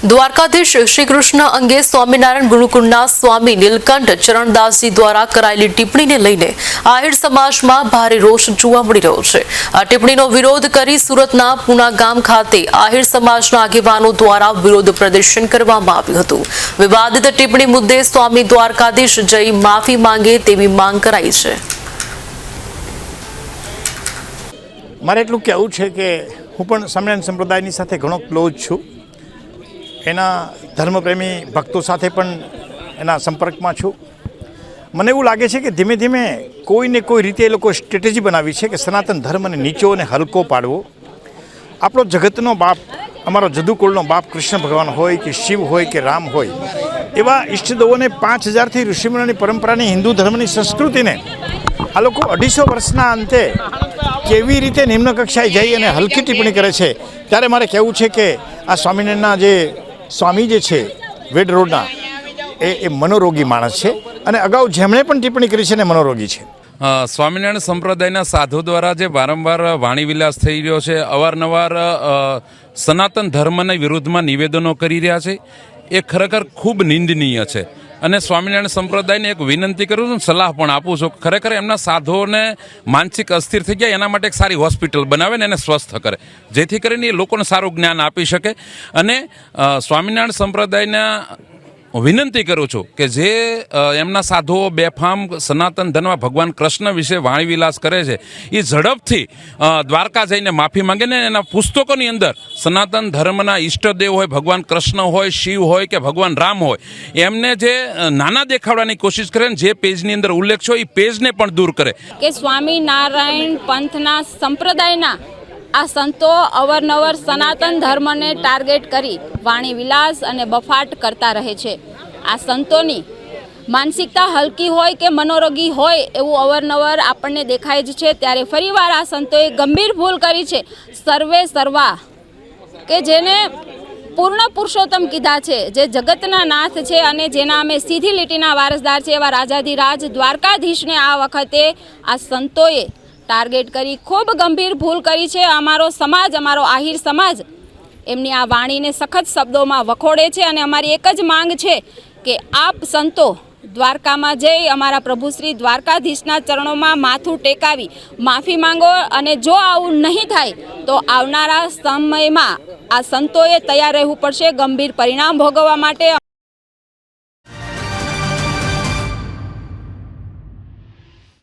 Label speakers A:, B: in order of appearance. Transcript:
A: દ્વારકાધીશ શ્રી કૃષ્ણ અંગે સ્વામિનારાયણ ગુરુકુળના સ્વામી નીલકંઠ ચરણદાસજી દ્વારા કરાયેલી ટિપ્પણીને લઈને આહિર સમાજમાં ભારે રોષ જોવા મળી રહ્યો છે. આ ટિપ્પણીનો વિરોધ કરી સુરતના પુના ગામ ખાતે આહિર સમાજના આગેવાનો દ્વારા વિરોધ પ્રદર્શન કરવામાં આવ્યું હતું. વિવાદિત ટિપ્પણી મુદ્દે સ્વામી દ્વારકાધીશ જઈ માફી માંગે તેવી માંગ કરાઈ છે.
B: મારે એટલું કહેવું છે કે હું પણ સ્વામિનારાયણ સંપ્રદાયની સાથે ઘણો ક્લોઝ છું. એના ધર્મપ્રેમી ભક્તો સાથે પણ એના સંપર્કમાં છું. મને એવું લાગે છે કે ધીમે ધીમે કોઈને કોઈ રીતે એ લોકો સ્ટ્રેટેજી બનાવી છે કે સનાતન ધર્મને નીચો અને હલકો પાડવો. આપણો જગતનો બાપ, અમારો જદુકુળનો બાપ કૃષ્ણ ભગવાન હોય કે શિવ હોય કે રામ હોય, એવા ઈષ્ટદેવોને પાંચ હજારથી ઋષિમુનિની પરંપરાની હિન્દુ ધર્મની સંસ્કૃતિને આ લોકો અઢીસો વર્ષના અંતે કેવી રીતે નિમ્ન કક્ષાએ જઈ અને હલકી ટિપ્પણી કરે છે? ત્યારે મારે કહેવું છે કે આ સ્વામિનારાયણના જે સ્વામી જે છે, વેડ રોડના, એ એ મનોરોગી માણસ છે અને અગાઉ જેમણે પણ ટિપ્પણી કરી છે ને મનોરોગી છે.
C: સ્વામિનારાયણ સંપ્રદાયના સાધુ દ્વારા જે વારંવાર વાણીવિલાસ થઈ રહ્યો છે, અવારનવાર સનાતન ધર્મના વિરુદ્ધમાં નિવેદનો કરી રહ્યા છે, એ ખરેખર ખૂબ નિંદનીય છે. અને સ્વામિનારાયણ સંપ્રદાયને એક વિનંતી કરું છું, સલાહ પણ આપું છું. ખરેખર એમના સાધુઓને માનસિક અસ્થિર થઈ ગયા, એના માટે એક સારી હોસ્પિટલ બનાવે ને એને સ્વસ્થ કરે. જેથી કરીને એ લોકોને સારું જ્ઞાન આપી શકે. અને સ્વામિનારાયણ સંપ્રદાયના વિનંતી કરું છું કે જે એમના સાધુઓ બેફામ સનાતન ધર્મમાં ભગવાન કૃષ્ણ વિશે વાણીવિલાસ કરે છે, એ ઝડપથી દ્વારકા જઈને માફી માંગે ને એના પુસ્તકોની અંદર સનાતન ધર્મના ઈષ્ટદેવ હોય, ભગવાન કૃષ્ણ હોય, શિવ હોય કે ભગવાન રામ હોય, એમને જે નાના દેખાડવાની કોશિશ કરે ને જે પેજની અંદર ઉલ્લેખ છે એ પેજને પણ દૂર કરે.
D: કે સ્વામિનારાયણ પંથના સંપ્રદાયના આ સંતો અવરનવર સનાતન ધર્મને ટાર્ગેટ કરી વાણી વિલાસ અને બફાટ કરતા રહે છે. આ સંતોની માનસિકતા હલકી હોય કે મનોરોગી હોય એવું અવરનવર આપણને દેખાય જ છે. ત્યારે ફરીવાર આ સંતોએ ગંભીર ભૂલ કરી છે. સર્વે સર્વા કે જેને પૂર્ણ પુરુષોત્તમ કીધા છે, જે જગતના નાથ છે અને જેના અમે સીધી લીટીના વારસદાર છે એવા રાજાધિરાજ દ્વારકાધીશને આ વખતે આ સંતોએ ટાર્ગેટ કરી ખૂબ ગંભીર ભૂલ કરી છે. અમારો સમાજ, અમારો આહિર સમાજ એમની આ વાણીને સખત શબ્દોમાં વખોડે છે અને અમારી એક જ માંગ છે કે આપ સંતો દ્વારકામાં જઈ અમારા પ્રભુશ્રી દ્વારકાધીશના ચરણોમાં માથું ટેકાવી માફી માંગો અને જો આવું નહીં થાય તો આવનારા સમયમાં આ સંતોએ તૈયાર રહેવું પડશે. ગંભીર પરિણામ ભોગવવા માટે